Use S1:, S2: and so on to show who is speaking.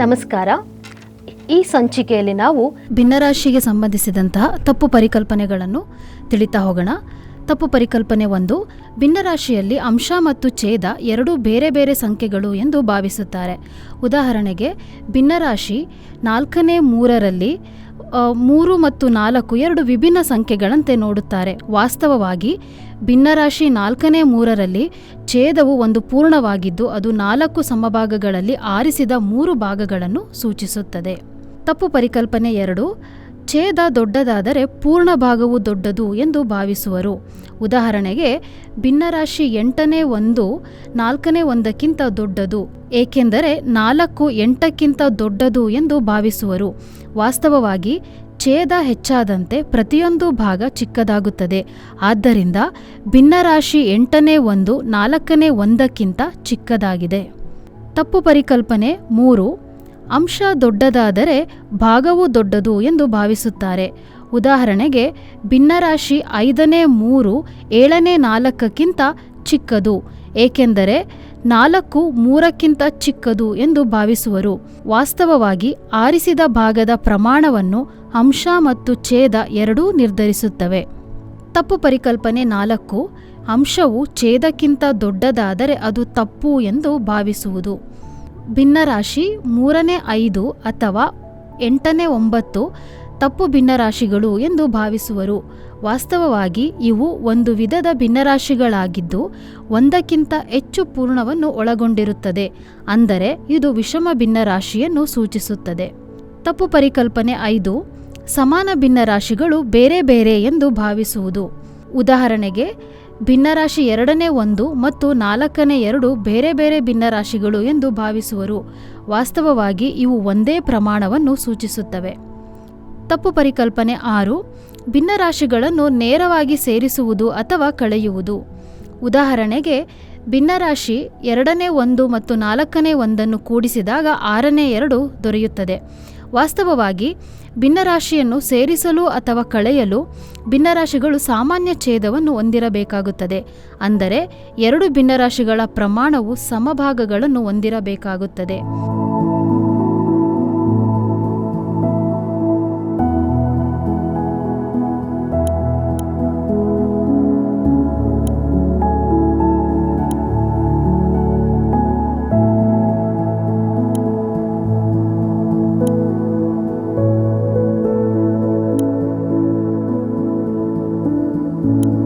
S1: ನಮಸ್ಕಾರ. ಈ ಸಂಚಿಕೆಯಲ್ಲಿ ನಾವು
S2: ಭಿನ್ನರಾಶಿಗೆ ಸಂಬಂಧಿಸಿದಂತಹ ತಪ್ಪು ಪರಿಕಲ್ಪನೆಗಳನ್ನು ತಿಳಿತಾ ಹೋಗೋಣ. ತಪ್ಪು ಪರಿಕಲ್ಪನೆ ಒಂದು, ಭಿನ್ನರಾಶಿಯಲ್ಲಿ ಅಂಶ ಮತ್ತು ಛೇದ ಎರಡೂ ಬೇರೆ ಬೇರೆ ಸಂಖ್ಯೆಗಳು ಎಂದು ಭಾವಿಸುತ್ತಾರೆ. ಉದಾಹರಣೆಗೆ, ಭಿನ್ನರಾಶಿ ನಾಲ್ಕನೇ ಮೂರರಲ್ಲಿ ಮೂರು ಮತ್ತು ನಾಲ್ಕು ಎರಡು ವಿಭಿನ್ನ ಸಂಖ್ಯೆಗಳಂತೆ ನೋಡುತ್ತಾರೆ. ವಾಸ್ತವವಾಗಿ, ಭಿನ್ನರಾಶಿ ನಾಲ್ಕನೇ ಮೂರರಲ್ಲಿ ಛೇದವು ಒಂದು ಪೂರ್ಣವಾಗಿದ್ದು, ಅದು ನಾಲ್ಕು ಸಮಭಾಗಗಳಲ್ಲಿ ಆರಿಸಿದ ಮೂರು ಭಾಗಗಳನ್ನು ಸೂಚಿಸುತ್ತದೆ. ತಪ್ಪು ಪರಿಕಲ್ಪನೆ ಎರಡು ಛೇದ ದೊಡ್ಡದಾದರೆ ಪೂರ್ಣ ಭಾಗವು ದೊಡ್ಡದು ಎಂದು ಭಾವಿಸುವರು. ಉದಾಹರಣೆಗೆ, ಭಿನ್ನರಾಶಿ ಎಂಟನೇ ಒಂದು ನಾಲ್ಕನೇ ಒಂದಕ್ಕಿಂತ ದೊಡ್ಡದು, ಏಕೆಂದರೆ ನಾಲ್ಕು ಎಂಟಕ್ಕಿಂತ ದೊಡ್ಡದು ಎಂದು ಭಾವಿಸುವರು. ವಾಸ್ತವವಾಗಿ, ಛೇದ ಹೆಚ್ಚಾದಂತೆ ಪ್ರತಿಯೊಂದು ಭಾಗ ಚಿಕ್ಕದಾಗುತ್ತದೆ. ಆದ್ದರಿಂದ, ಭಿನ್ನರಾಶಿ ಎಂಟನೇ ಒಂದು ನಾಲ್ಕನೇ ಒಂದಕ್ಕಿಂತ ಚಿಕ್ಕದಾಗಿದೆ. ತಪ್ಪು ಪರಿಕಲ್ಪನೆ ಮೂರು. ಅಂಶ ದೊಡ್ಡದಾದರೆ ಭಾಗವು ದೊಡ್ಡದು ಎಂದು ಭಾವಿಸುತ್ತಾರೆ. ಉದಾಹರಣೆಗೆ, ಭಿನ್ನರಾಶಿ ಐದನೇ ಮೂರು ಏಳನೇ ನಾಲ್ಕಕ್ಕಿಂತ ಚಿಕ್ಕದು, ಏಕೆಂದರೆ ನಾಲ್ಕು ಮೂರಕ್ಕಿಂತ ಚಿಕ್ಕದು ಎಂದು ಭಾವಿಸುವರು. ವಾಸ್ತವವಾಗಿ ಆರಿಸಿದ ಭಾಗದ ಪ್ರಮಾಣವನ್ನು ಅಂಶ ಮತ್ತು ಛೇದ ಎರಡೂ ನಿರ್ಧರಿಸುತ್ತವೆ. ತಪ್ಪು ಪರಿಕಲ್ಪನೆ ನಾಲ್ಕು, ಅಂಶವು ಛೇದಕ್ಕಿಂತ ದೊಡ್ಡದಾದರೆ ಅದು ತಪ್ಪು ಎಂದು ಭಾವಿಸುವುದು. ಭಿನ್ನರಾಶಿ ಮೂರನೇ ಐದು ಅಥವಾ ಎಂಟನೇ ಒಂಬತ್ತು ತಪ್ಪು ಭಿನ್ನರಾಶಿಗಳು ಎಂದು ಭಾವಿಸುವರು. ವಾಸ್ತವವಾಗಿ ಇವು ಒಂದು ವಿಧದ ಭಿನ್ನರಾಶಿಗಳಾಗಿದ್ದು ಒಂದಕ್ಕಿಂತ ಹೆಚ್ಚು ಪೂರ್ಣವನ್ನು ಒಳಗೊಂಡಿರುತ್ತದೆ. ಅಂದರೆ ಇದು ವಿಷಮ ಭಿನ್ನರಾಶಿಯನ್ನು ಸೂಚಿಸುತ್ತದೆ. ತಪ್ಪು ಪರಿಕಲ್ಪನೆ ಐದು, ಸಮಾನ ಭಿನ್ನರಾಶಿಗಳು ಬೇರೆ ಬೇರೆ ಎಂದು ಭಾವಿಸುವುದು. ಉದಾಹರಣೆಗೆ ಭಿನ್ನರಾಶಿ ಎರಡನೇ ಒಂದು ಮತ್ತು ನಾಲ್ಕನೇ ಎರಡು ಬೇರೆ ಬೇರೆ ಭಿನ್ನರಾಶಿಗಳು ಎಂದು ಭಾವಿಸುವರು. ವಾಸ್ತವವಾಗಿ ಇವು ಒಂದೇ ಪ್ರಮಾಣವನ್ನು ಸೂಚಿಸುತ್ತವೆ. ತಪ್ಪು ಪರಿಕಲ್ಪನೆ ಆರು, ಭಿನ್ನರಾಶಿಗಳನ್ನು ನೇರವಾಗಿ ಸೇರಿಸುವುದು ಅಥವಾ ಕಳೆಯುವುದು. ಉದಾಹರಣೆಗೆ, ಭಿನ್ನರಾಶಿ ಎರಡನೇ ಒಂದು ಮತ್ತು ನಾಲ್ಕನೇ ಒಂದನ್ನು ಕೂಡಿಸಿದಾಗ ಆರನೇ ಎರಡು ದೊರೆಯುತ್ತದೆ. ವಾಸ್ತವವಾಗಿ ಭಿನ್ನರಾಶಿಯನ್ನು ಸೇರಿಸಲು ಅಥವಾ ಕಳೆಯಲು ಭಿನ್ನರಾಶಿಗಳು ಸಾಮಾನ್ಯ ಛೇದವನ್ನು ಹೊಂದಿರಬೇಕಾಗುತ್ತದೆ. ಅಂದರೆ ಎರಡು ಭಿನ್ನರಾಶಿಗಳ ಪ್ರಮಾಣವು ಸಮಭಾಗಗಳನ್ನು ಹೊಂದಿರಬೇಕಾಗುತ್ತದೆ. Thank you.